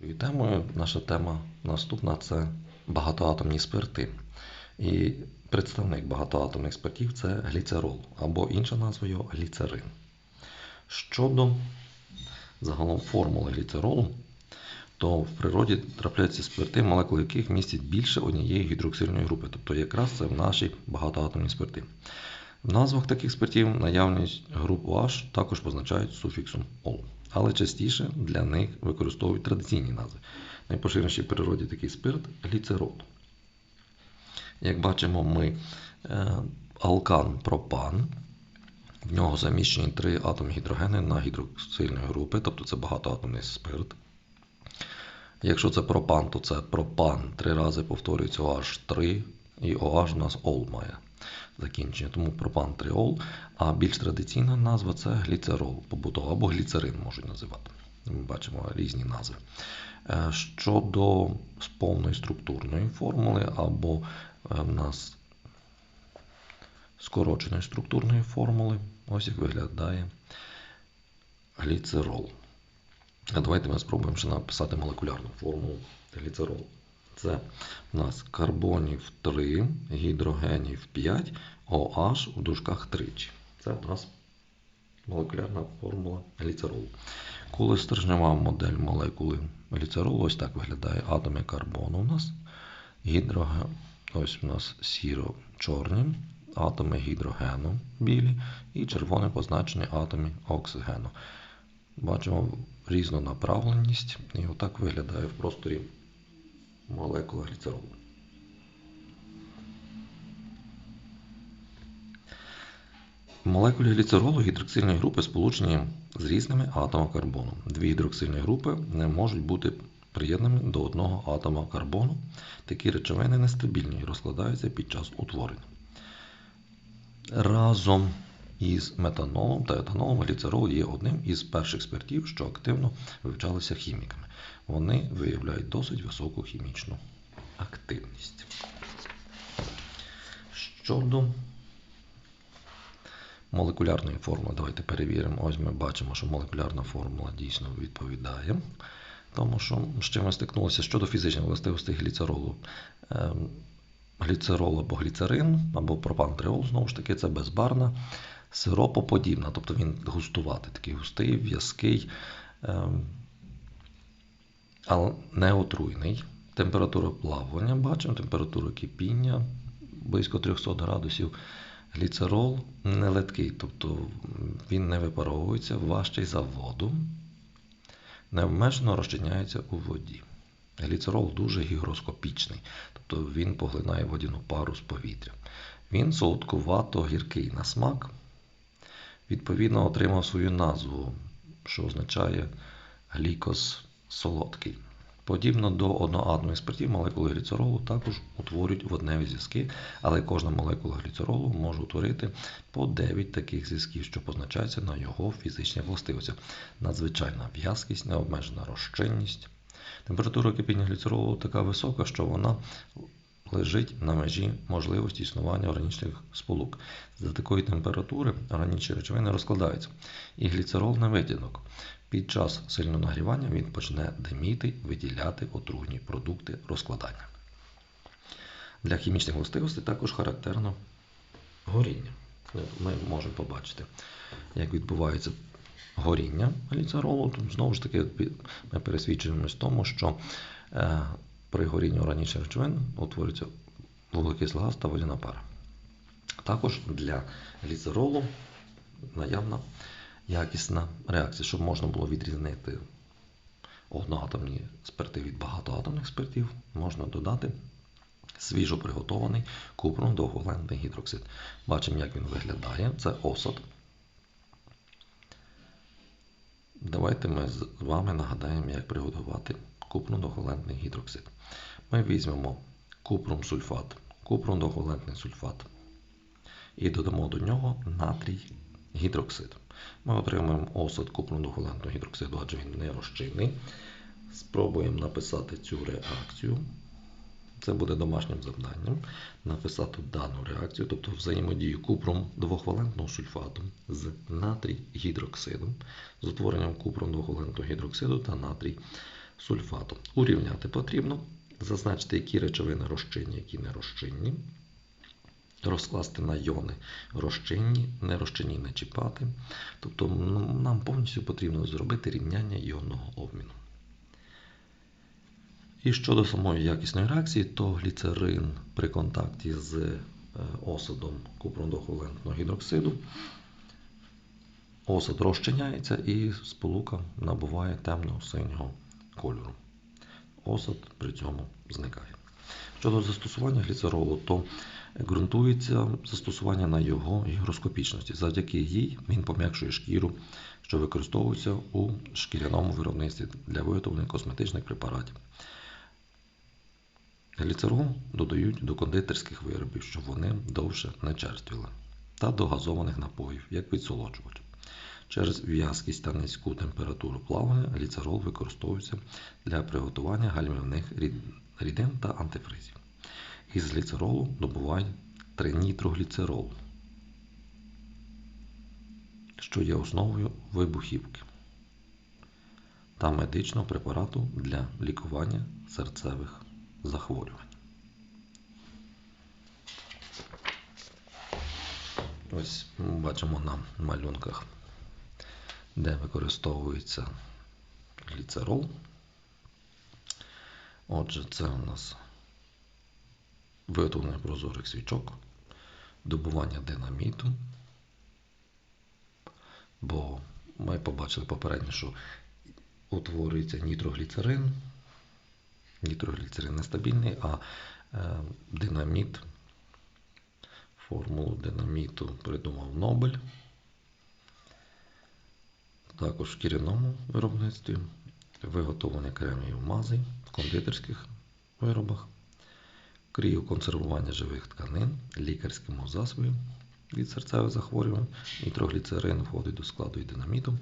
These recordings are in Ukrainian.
Вітаємо. Наша тема наступна це багатоатомні спирти. І представник багатоатомних спиртів це гліцерол, або інша назва його гліцерин. Щодо загалом формули гліцеролу, то в природі трапляються спирти, молекули яких містять більше однієї гідроксильної групи. Тобто якраз це в наші багатоатомні спирти. В назвах таких спиртів наявність груп OH також позначають суфіксом ол. Але частіше для них використовують традиційні назви. Найпоширеніший в природі такий спирт гліцерол. Як бачимо, ми е, алкан пропан. В нього заміщені три атоми гідрогени на гідроксильної групи, тобто це багатоатомний спирт. Якщо це пропан, то це пропан три рази повторюється OH 3 і OH у нас ол має закінчення. Тому пропантриол, а більш традиційна назва це гліцерол побутова або гліцерин можуть називати. Ми бачимо різні назви. Е, щодо повної структурної формули, або е, в нас скороченої структурної формули, ось як виглядає гліцерол. Давайте ми спробуємо ще написати молекулярну формулу гліцеролу. Це у нас карбонів 3, гідрогенів 5, OH у дужках тричі. Це у нас молекулярна формула гліцеролу. Коли стержнева модель молекули гліцеролу, ось так виглядає атоми карбону у нас. Гідроген, ось у нас сіро-чорні, атоми гідрогену білі і червоне позначені атоми оксигену. Бачимо різну направленість, і отак виглядає в просторі молекула гліцеролу. Молекулі гліцеролу гідроксильні групи сполучені з різними атомами карбону. Дві гідроксильні групи не можуть бути приєднані до одного атома карбону. Такі речовини нестабільні і розкладаються під час утворення. Разом із метанолом та етанолом гліцерол є одним із перших спиртів, що активно вивчалися хіміками. Вони виявляють досить високу хімічну активність. Щодо молекулярної формули, давайте перевіримо. Ось ми бачимо, що молекулярна формула дійсно відповідає. Тому що з чим ми стикнулися щодо фізичних властивостей гліцеролу. Ем, гліцерол або гліцерин, або пропантриол, знову ж таки, це безбарна, сиропоподібна, тобто він густуватий, такий густий, в'язкий, ем, але не отруйний. Температура плавання бачимо, температура кипіння близько 300 градусів. Гліцерол не литкий, тобто він не випаровується важчий за воду, необмежено розчиняється у воді. Гліцерол дуже гігроскопічний, тобто він поглинає водяну пару з повітря. Він солодкувато гіркий на смак, відповідно, отримав свою назву, що означає глікос солодкий. Подібно до одноатомних спиртів, молекули гліцеролу також утворюють водневі зв'язки, але кожна молекула гліцеролу може утворити по 9 таких зв'язків, що позначаються на його фізичних властивостях. Надзвичайна в'язкість, необмежена розчинність. Температура кипіння гліцеролу така висока, що вона лежить на межі можливості існування органічних сполук. За такої температури органічні речовини розкладаються, і гліцерол не витінок. Під час сильного нагрівання він почне диміти, виділяти отруйні продукти розкладання. Для хімічних властивостей також характерно горіння. Ми можемо побачити, як відбувається горіння гліцеролу. Знову ж таки, ми пересвідчуємось в тому, що е, при горінні органічних речовин утворюється вуглекислий газ та водяна пара. Також для гліцеролу наявна якісна реакція, щоб можна було відрізнити одноатомні спирти від багатоатомних спиртів, можна додати свіжо приготований купрум довговалентний гідроксид. Бачимо, як він виглядає. Це осад. Давайте ми з вами нагадаємо, як приготувати купрум гідроксид. Ми візьмемо купрум сульфат, сульфат і додамо до нього натрій гідроксид. Ми отримаємо осад купрум-двохвалентного гідроксиду, адже він не розчинний. Спробуємо написати цю реакцію. Це буде домашнім завданням. Написати дану реакцію, тобто взаємодію купром двохвалентного сульфату з натрій гідроксидом, з утворенням купром двохвалентного гідроксиду та натрій сульфату. Урівняти потрібно, зазначити, які речовини розчинні, які не розчинні. Розкласти на йони розчинні, нерозчинні не чіпати. Тобто ну, нам повністю потрібно зробити рівняння іонного обміну. І щодо самої якісної реакції, то гліцерин при контакті з е, осадом купрондохвалентного гідроксиду осад розчиняється і сполука набуває темного синього кольору. Осад при цьому зникає. Щодо застосування гліцеролу, то ґрунтується застосування на його гігроскопічності. Завдяки їй він пом'якшує шкіру, що використовується у шкіряному виробництві для виготовлення косметичних препаратів. Гліцерол додають до кондитерських виробів, щоб вони довше не черствіли, та до газованих напоїв, як підсолоджувач. Через в'язкість та низьку температуру плавання гліцерол використовується для приготування гальмівних рідин та антифризів. Із гліцеролу добувають тринітрогліцерол, що є основою вибухівки та медичного препарату для лікування серцевих захворювань. Ось бачимо на малюнках, де використовується гліцерол. Отже, це у нас виготовлення прозорих свічок, добування динаміту. Бо ми побачили попередньо, що утворюється нітрогліцерин. Нітрогліцерин нестабільний, а е, динаміт, формулу динаміту придумав Нобель. Також в шкіряному виробництві виготовлення кремів мазей в кондитерських виробах, кріоконсервування живих тканин, лікарському засобі від серцевих захворювань, нітрогліцерин входить до складу і динаміту,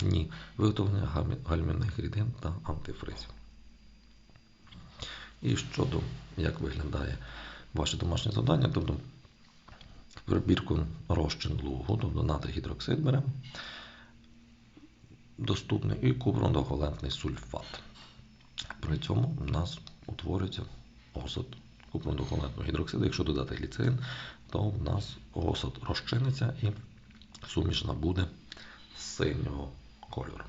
ні, виготовлення гальмі- гальмівних рідин та антифризів. І щодо як виглядає ваше домашнє завдання, тобто в прибірку розчин лугу, тобто натрій-гідроксид беремо, доступний і купрондохвалентний сульфат. При цьому у нас утворюється осад купрондохвалентного гідроксиду. Якщо додати гліцерин, то в нас осад розчиниться і суміш буде синього кольору.